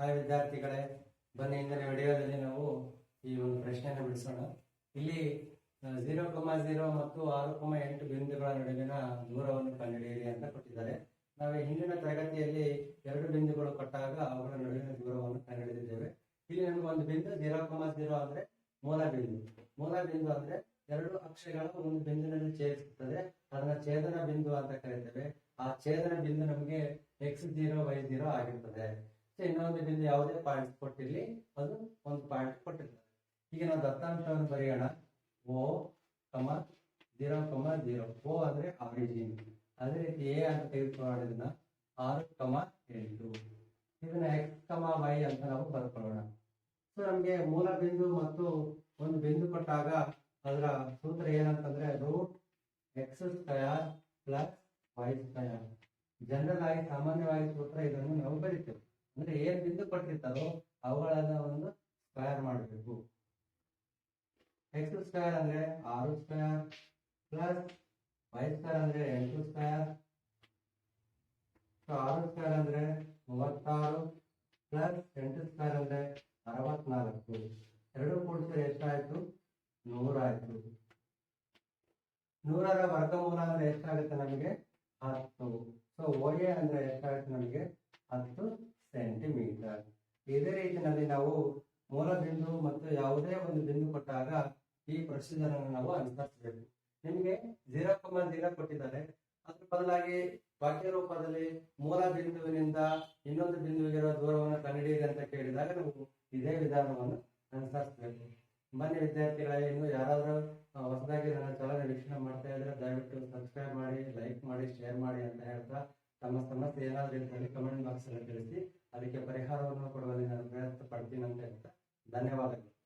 Hi ವಿದ್ಯಾರ್ಥಿಗಳೇ, ಬನ್ನಿ ಇಂದಿನ ವಿಡಿಯೋದಲ್ಲಿ ನಾವು ಈ ಒಂದು ಪ್ರಶ್ನೆಯನ್ನು ಬಿಡಿಸೋಣ. ಇಲ್ಲಿ ಝೀರೋ ಕೊಮ ಝೀರೋ ಮತ್ತು ಆರು ಕೊಮ ಎಂಟು ಬಿಂದುಗಳ ನಡುವಿನ ದೂರವನ್ನು ಕಂಡುಹಿಡಿಯಿರಿ ಅಂತ ಕೊಟ್ಟಿದ್ದಾರೆ. ನಾವು ಹಿಂದಿನ ತರಗತಿಯಲ್ಲಿ ಎರಡು ಬಿಂದುಗಳು ಕೊಟ್ಟಾಗ ಅವುಗಳ ನಡುವಿನ ದೂರವನ್ನು ಕಂಡುಹಿಡಿದಿದ್ದೇವೆ. ಇಲ್ಲಿ ನಮಗೆ ಒಂದು ಬಿಂದು ಝೀರೋ ಕಮ ಝೀರೋ ಅಂದ್ರೆ ಮೂಲ ಬಿಂದು. ಮೂಲ ಬಿಂದು ಅಂದ್ರೆ ಎರಡು ಅಕ್ಷಗಳ ಒಂದು ಬಿಂದುನಲ್ಲಿ ಛೇದಿಸುತ್ತದೆ. ಅದನ್ನ ಛೇದನ ಬಿಂದು ಅಂತ ಕರೀತೇವೆ. ಆ ಛೇದನ ಬಿಂದು ನಮಗೆ ಎಕ್ಸ್ ಜೀರೋ ವೈ ಜೀರೋ ಆಗಿರ್ತದೆ. ಇನ್ನೊಂದು ಬಿಂದು ಯಾವುದೇ ಪಾಯಿಂಟ್ ಕೊಟ್ಟಿರಲಿ, ಅದು ಒಂದು ಪಾಯಿಂಟ್ ಕೊಟ್ಟಿರ್ತದೆ ಈಗ ನಾವು ದತ್ತಾಂಶವನ್ನು ಬರೆಯೋಣ. ಓ, ಕಮ ಜೀರೋ ಕಮ ಜೀರೋ ಓ ಅಂದ್ರೆ ಆರಿಜಿನ್ ಅದೇ ರೀತಿ ಎ ಅಂತ ತೆಗೆದುಕೊಳ್ಳೋದ್ರಿಂದ ಆರು, ಕಮ, ಎಂಟು. ಇದನ್ನ ಎಕ್ಸ್ ಕಮ ವೈ ಅಂತ ನಾವು ಬರ್ಕೊಳ್ಳೋಣ. ಸೊ ನಮಗೆ ಮೂಲ ಬಿಂದು ಮತ್ತು ಒಂದು ಬಿಂದು ಕೊಟ್ಟಾಗ ಅದರ ಸೂತ್ರ ಏನಂತಂದ್ರೆ root X square plus Y square general ಆಗಿ ಸಾಮಾನ್ಯವಾಗಿ ಸೂತ್ರ ಇದನ್ನು ನಾವು ಬರಿತೇವೆ. ಅಂದ್ರೆ ಏನ್ ಬಿಂದು ಕೊಟ್ಟಿರ್ತಾರೋ ಅವುಗಳನ್ನ ಒಂದು ಸ್ಕ್ವೇರ್ ಮಾಡಬೇಕು. ಎಕ್ಸ್ ಸ್ಕ್ವೇರ್ ಅಂದ್ರೆ ಆರು ಸ್ಕ್ವೇರ್ ಪ್ಲಸ್ ವೈ ಸ್ಕ್ವೇರ್ ಅಂದ್ರೆ ಎಂಟು ಸ್ಕ್ವಯರ್ ಸೊ ಆರು ಸ್ಕ್ವೇರ್ ಅಂದ್ರೆ ಮೂವತ್ತಾರು ಪ್ಲಸ್ ಎಂಟು ಸ್ಕ್ವೇರ್ ಅಂದ್ರೆ ಅರವತ್ನಾಲ್ಕು. ಎರಡು ಕೂಡಿಸಿದ್ರೆ ಎಷ್ಟಾಯ್ತು? ನೂರಾಯ್ತು. ನೂರರ ವರ್ಗಮೂಲ ಅಂದ್ರೆ ಎಷ್ಟಾಗುತ್ತೆ ನಮಗೆ? ಹತ್ತು. ಸೊ ಓಎ ಅಂದ್ರೆ ಎಷ್ಟಾಗುತ್ತೆ ನಮಗೆ? ಇದೇ ರೀತಿಯಲ್ಲಿ ನಾವು ಮೂಲ ಬಿಂದು ಮತ್ತು ಯಾವುದೇ ಒಂದು ಬಿಂದು ಕೊಟ್ಟಾಗ ಈ ಪ್ರೊಸೀಜರ್ ಅನ್ನು ನಾವು ಅನುಸರಿಸಬೇಕು ನಿಮಗೆ ಜೀರೋ ಕಮ ಜೀರೋ ಕೊಟ್ಟಿದ್ದಾರೆ. ಅದ್ರ ಬದಲಾಗಿ ವಾಕ್ಯ ರೂಪದಲ್ಲಿ ಮೂಲ ಬಿಂದುವಿನಿಂದ ಇನ್ನೊಂದು ಬಿಂದುವಿಗಿರುವ ದೂರವನ್ನು ಕಂಡುಹಿಡಿಯಿರಿ ಅಂತ ಕೇಳಿದಾಗ ನಾವು ಇದೇ ವಿಧಾನವನ್ನು ಅನುಸರಿಸಬೇಕು ಬನ್ನಿ ವಿದ್ಯಾರ್ಥಿಗಳೇ, ಇನ್ನು ಯಾರಾದರೂ ಹೊಸದಾಗಿ ನನ್ನ ಚಾನಲ್ ವೀಕ್ಷಣೆ ಮಾಡ್ತಾ ಇದ್ರೆ ದಯವಿಟ್ಟು ಸಬ್ಸ್ಕ್ರೈಬ್ ಮಾಡಿ ಲೈಕ್ ಮಾಡಿ ಶೇರ್ ಮಾಡಿ ಅಂತ ಹೇಳ್ತಾ ತಮ್ಮ ಸಮಸ್ಯೆ ಏನಾದರೂ ಇದ್ದಲ್ಲಿ ಕಮೆಂಟ್ ಬಾಕ್ಸ್ ಅಲ್ಲಿ ತಿಳಿಸಿ, ಅದಕ್ಕೆ ಪರಿಹಾರವನ್ನು ಕೊಡುವಲ್ಲಿ ನಾನು ಪ್ರಯತ್ನ ಪಡ್ತೀನಿ ಅಂತ ಧನ್ಯವಾದಗಳು.